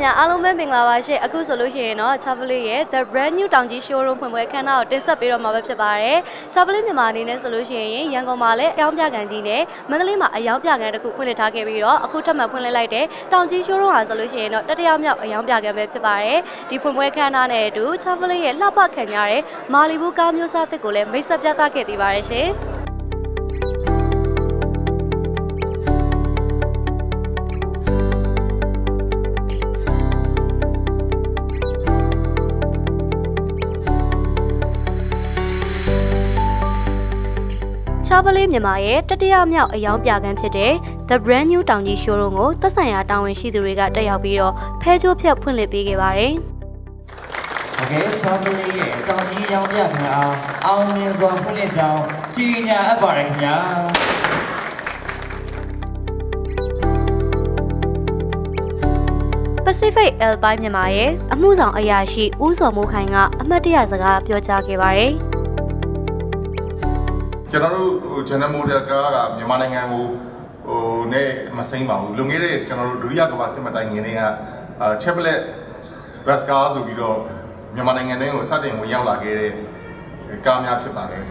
ခင်ဗျာအားလုံးပဲမင်္ဂလာပါရှင့်အခုဆိုလို့ရှိရင်တော့ Chevrolet ရဲ့ The Brand New တောင်ကြီး Showroom ဖွင့်ပွဲခန်းနာကိုတင်ဆက်ပေးတော့မှာပဲဖြစ်ပါတယ် Chevrolet မြန်မာအနေနဲ့ဆိုလို့ရှိရင်ရန်ကုန်မှာလည်းအယောင်ပြကန်ကြီးနဲ့မန္တလေးမှာအယောင်ပြကန်တစ်ခုဖွင့်လှစ်ထားခဲ့ပြီးတော့အခုထပ်မံဖွင့်လှစ်လိုက်တဲ့တောင်ကြီး Showroom ဟာဆိုလို့ရှိရင်တော့တတိယမြောက်အယောင်ပြကန်ပဲဖြစ်ပါတယ်ဒီဖွင့်ပွဲခန်းနာနဲ့အတူ Chevrolet ရဲ့လှပခံရတဲ့မာလီဘူးကားမျိုးစားသစ်ကိုလည်းမိတ်ဆက်ပြသခဲ့သေးပါတယ်ရှင် ချာဗလေးမြန်မာရဲ့တတိယမြောက်အယောင်ပြခန်းဖြစ်တဲ့ The Brand New တောင်ကြီး showroom ကိုသက်ဆိုင်ရာတာဝန်ရှိသူတွေကတက်ရောက်ပြီးတော့ဖဲချိုးဖြတ်ဖွင့်လှစ်ပေးခဲ့ပါတယ်။။တကယ်ချောင်းကလေးရဲ့တောင်ကြီးရောင်ပြခင်ဗျာအောင်မြင်စွာဖွင့်လှစ်ကြောင်းကြီးညာအပ်ပါတယ်ခင်ဗျာ Pacific Alpine မြန်မာရဲ့အမှုဆောင်အရာရှိဦးစော်မိုးခိုင်ကအမှတ်တရစကားပြောကြားခဲ့ပါတယ်။ ကျွန်တော်တို့ဟို General Motor ကားကမြန်မာနိုင်ငံကိုဟိုနဲ့မစိမ့်ပါဘူးလွန်ခဲ့တဲ့ကျွန်တော်တို့ဒုတိယကမ္ဘာစစ်မတိုင်ခင်တွေကအာ Chevrolet bus car ဆိုပြီးတော့မြန်မာနိုင်ငံတွင်းကိုစတင်ဝင်ရောက်လာခဲ့တဲ့ကားများဖြစ်ပါတယ်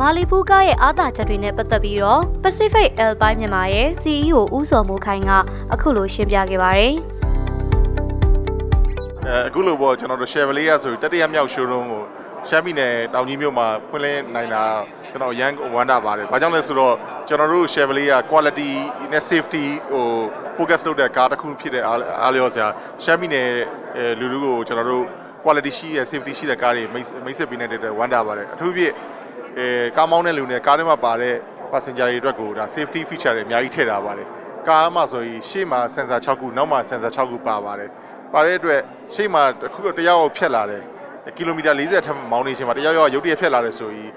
မာလီပူကားရဲ့အားသာချက်တွေနဲ့ပတ်သက်ပြီးတော့ Pacific Alpine မြန်မာရဲ့ CEO ဦးစော်မိုးခိုင်ကအခုလိုရှင်းပြခဲ့ပါတယ်။အဲအခုလိုပေါ့ကျွန်တော်တို့ Chevrolet ရဆိုတတိယမြောက် showroom ကို ရှမ်းပြည်နယ်တောင်ကြီးမြို့မှာဖွင့်လှစ်နိုင်တာကျွန်တော်ရန်ဝမ်းတာပါတယ်။ဘာကြောင့်လဲဆိုတော့ကျွန်တော်တို့ Chevrolet က quality နဲ့ safety ဟို focus လုပ်တဲ့ကားတစ်ခုဖြစ်တဲ့အားအားလျော်စရာရှမ်းပြည်နယ်အဲလူလူကိုကျွန်တော်တို့ quality ရှိတဲ့ safety ရှိတဲ့ကားတွေမိတ်မိတ်ဆက်ပေးနေတဲ့အတွက်ဝမ်းတာပါတယ်။အထူးဖြင့်အဲကားမောင်းတဲ့လူနဲ့ကားထဲမှာပါတဲ့ passenger တွေအတွက်ကိုဒါ safety feature တွေအများကြီးထည့်ထားပါတယ်။ကားမှာဆိုရင်ရှေ့မှာ sensor 6ခုနောက်မှာ sensor 6ခုပါပါတယ်။ပါတဲ့အတွက်ရှေ့မှာတစ်ခုတော့တစ်ယောက်ဖြတ်လာတယ် ကီလိုမီတာ40ထက်မောင်းနေချိန်မှာတရားရောရုတ်တရက်ဖြတ်လာတယ်ဆိုရင်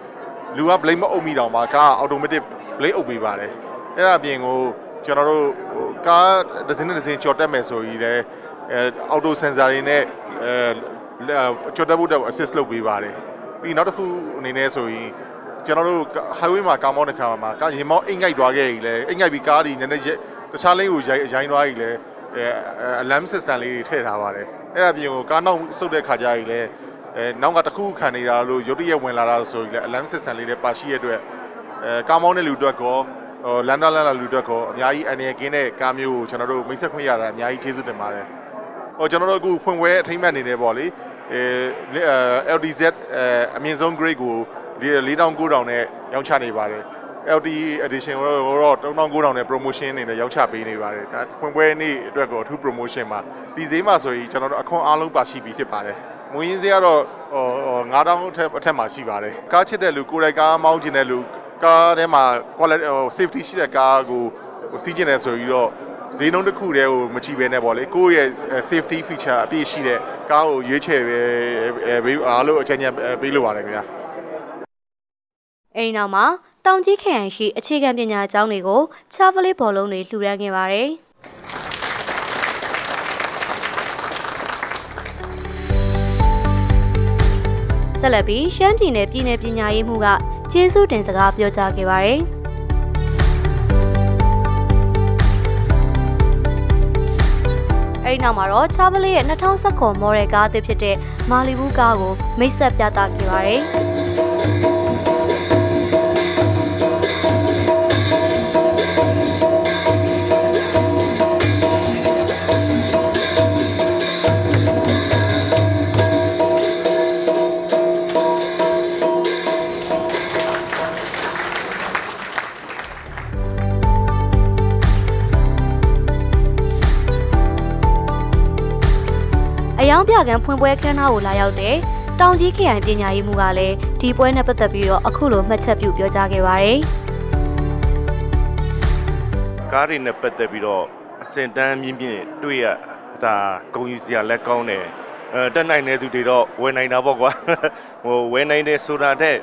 လူက blame မအုပ်မိတော့မှာကားက automatic blame အုပ်ပေးပါတယ်အဲ့ဒါအပြင်ကိုကျွန်တော်တို့ဟိုကားတစ်စင်းနဲ့တစ်စင်းကြော်တက်မယ်ဆိုရင်လည်းအဲ auto sensor တွေနဲ့အဲကြော်တက်ဖို့တော့ assist လုပ်ပေးပါတယ်ပြီးနောက်တစ်ခုအနေနဲ့ဆိုရင်ကျွန်တော်တို့ highway မှာကားမောင်းတဲ့ခါမှာကားရင်မောင်းအိမ်ငိုက်သွားခဲ့ပြီလေအိမ်ငိုက်ပြီးကားတွေနည်းနည်းတခြားလင်းကိုရိုင်းရိုင်းသွားပြီလေအဲ alarm system လေးတွေထည့်ထားပါတယ်အဲ့ဒါပြင်ကိုကားနောက်စုပ်တဲ့ခါကျရင်လည်း အဲနောက်ကတစ်ခုခံနေတာလို့ရုတ်တရက်ဝင်လာတာဆိုရင်လည်း alarm system လေးတွေပါရှိရတဲ့အတွက်အဲကားမောင်းတဲ့လူတွေကောဟိုလန်ဒါလန်လာလူတွေကောအများကြီးအနေကင်းတဲ့ကားမျိုးကိုကျွန်တော်တို့မိတ်ဆက်ခွင့်ရတာအများကြီးကျေးဇူးတင်ပါတယ်ဟိုကျွန်တော်တို့အခုဖွင့်ပွဲအထိမ့်မှတ်နေတယ်ပေါ့လေအဲ LDZ အဲအမြင့်ဆုံး grade ကို4900နဲ့ရောင်းချနေပါတယ် LD edition ကိုတော့19000နဲ့ promotion အနေနဲ့ရောင်းချပေးနေပါတယ်ဒါဖွင့်ပွဲနေ့အတွက်ကိုအထူး promotion ပါဒီဈေးမှာဆိုရင်ကျွန်တော်တို့အခွန်အားလုံးပါရှိပြီဖြစ်ပါတယ် မွေးရင်းဈေးကတော့ဟို9000အထက်အထက်မှာရှိပါတယ်ကားချစ်တဲ့လူကိုယ်တိုင်ကားမောင်းကျင်တဲ့လူကားထဲမှာ quality ဟို safety ရှိတဲ့ကားကိုစီးကျင်တယ်ဆိုပြီးတော့ဈေးနှုန်းတစ်ခုတည်းကိုမကြည့်ဘဲနဲ့ပေါ့လေကိုယ့်ရဲ့ safety feature အပြည့်ရှိတဲ့ကားကိုရွေးချယ်ပဲဘေးအားလို့အချက်ညက်ပေးလို့ပါတယ်ခင်ဗျာအဲဒီနောက်မှာတောင်ကြီးခရိုင်ရှိအခြေခံပညာကျောင်းတွေကိုချာဗလေးဘောလုံးတွေလှူဒန်းခဲ့ပါတယ်။ ဆက်လက်ပြီးရှမ်းပြည်နယ်ပြည်နယ်ပညာရေးမှုကကျေးဇူးတင်စကားပြောကြားခဲ့ပါတယ်။အဲဒီနောက်မှာတော့ချာဗလေးရဲ့2019မော်ဒယ်ကားအသစ်ဖြစ်တဲ့မာလီဘူးကားကိုမိတ်ဆက်ပြသခဲ့ပါတယ်။ အယောင်ပြကံဖွင့်ပွဲခန်းနာကိုလာရောက်တဲ့တောင်ကြီးခရိုင်ပညာရေးမှူးကလည်းဒီပွဲနဲ့ပတ်သက်ပြီးတော့အခုလိုမှတ်ချက်ပြုပြောကြားခဲ့ပါတယ်ကားတွေနဲ့ပတ်သက်ပြီးတော့အစင်တန်းမြင့်မြင့်တွေ့ရဒါဂုံယူစရာလက်ကောင်းတယ်အဲတက်နိုင်တဲ့သူတွေတော့ဝယ်နိုင်တာပေါ့ကွာဟိုဝယ်နိုင်တယ်ဆိုတာတဲ့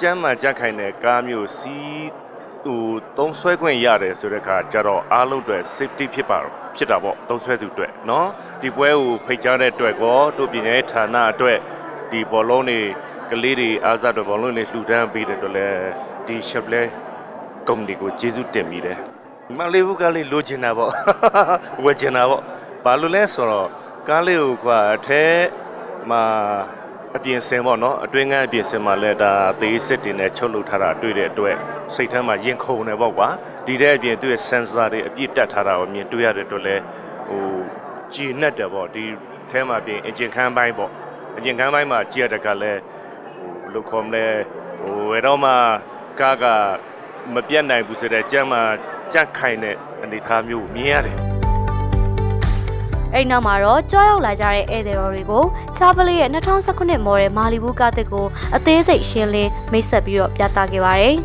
ကျမ်းမှန်ကြက်ခိုင်တဲ့ကားမျိုးစီး ဟိုသုံးဆွဲခွင့်ရတယ်ဆိုတဲ့အခါကျတော့အားလုံးအတွက် safety ဖြစ်ပါဖြစ်တာပေါ့သုံးဆွဲသူအတွက်เนาะဒီပွဲကိုဖိတ်ကြားတဲ့အတွက်ကောတို့ပြည်နယ်ဌာနအတွက်ဒီဘောလုံးတွေကလေးတွေအားစားတဲ့ဘောလုံးတွေလှူဒန်းပေးတဲ့အတွက်လည်းဒီ Chevrolet ကုမ္ပဏီကိုကျေးဇူးတင်မိတယ် မလေးဘူးကားလေးလိုချင်တာပေါ့ ဝယ်ချင်တာပေါ့ဘာလို့လဲဆိုတော့ကားလေးကိုကွာအထဲမှာ အပြင်စင်ပေါ့နော်အတွင်းကအပြင်စင်မှာလဲဒါသေးစစ်တင်နဲ့ချုပ်လုပ်ထားတာတွေ့တဲ့အတွက်စိတ်ထဲမှာရင်ခုန်နေပေါ့ကွာဒီတဲ့အပြင်သူ့ရဲ့ sensor တွေအပြည့်တက်ထားတာကိုမြင်တွေ့ရတဲ့အတွက်လဲဟိုကြည်နဲ့တယ်ပေါ့ဒီထဲမှာပြင် engine ခန်းပိုင်းပေါ့ engine ခန်းပိုင်းမှာကြည့်ရတဲ့ကလဲဟိုဘယ်လိုခေါ်မလဲဟိုဘယ်တော့မှကားကမပြတ်နိုင်ဘူးဆိုတဲ့ကြမ်းမှာကြက်ခိုင်တဲ့အနေအထားမျိုးကိုမြင်ရတယ် အဲ့ဒီနောက်မှာတော့ကြွားရောက်လာကြတဲ့ဧည့်သည်တော်တွေကို Chevrolet ရဲ့2019 model Malibu ကားတစ်ကိုအသေးစိတ်ရှင်းလင်းမိတ်ဆက်ပြီးတော့ပြသခဲ့ပါတယ်။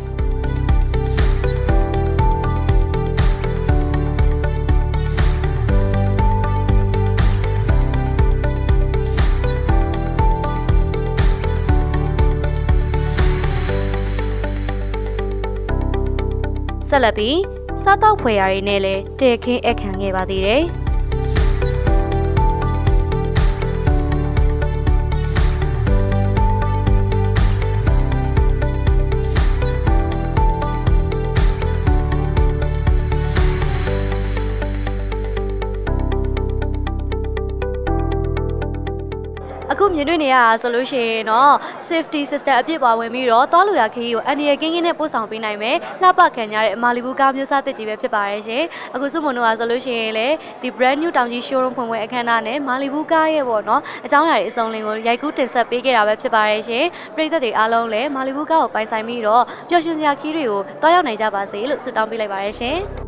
ဆက်လက်ပြီးစားတောက်ဖွယ်ရာတွေနဲ့လည်းတည်ခင်းအခမ်းခဲ့ပါသေးတယ်။ အခုမြင်တွေ့နေရတာဆိုလို့ရှိရင်တော့ safety system အပြည့်ပါဝင်ပြီးတော့တောလူရခရီးကိုအန်ဒီရကင်းကင်းနဲ့ပို့ဆောင်ပေးနိုင်မယ်လှပခံရတဲ့မာလီဘူးကားမျိုးစားတစ်ကြီးပဲဖြစ်ပါတယ်ရှင်အခုစုမွန်တို့ကဆိုလို့ရှိရင်လေဒီ brand new တောင်ကြီး showroom ဖွင့်ပွဲအခမ်းအနားနဲ့မာလီဘူးကားရဲ့ပေါ့နော်အကြောင်းအရာတွေအစုံလင်ကိုရိုက်ကူးတင်ဆက်ပေးခဲ့တာပဲဖြစ်ပါတယ်ရှင်ပြည်သက်တွေအားလုံးလည်းမာလီဘူးကားကိုပိုင်ဆိုင်ပြီးတော့ပျော်ရွှင်စရာခီးတွေကိုတွားရောက်နိုင်ကြပါစေလို့ဆုတောင်းပေးလိုက်ပါတယ်ရှင်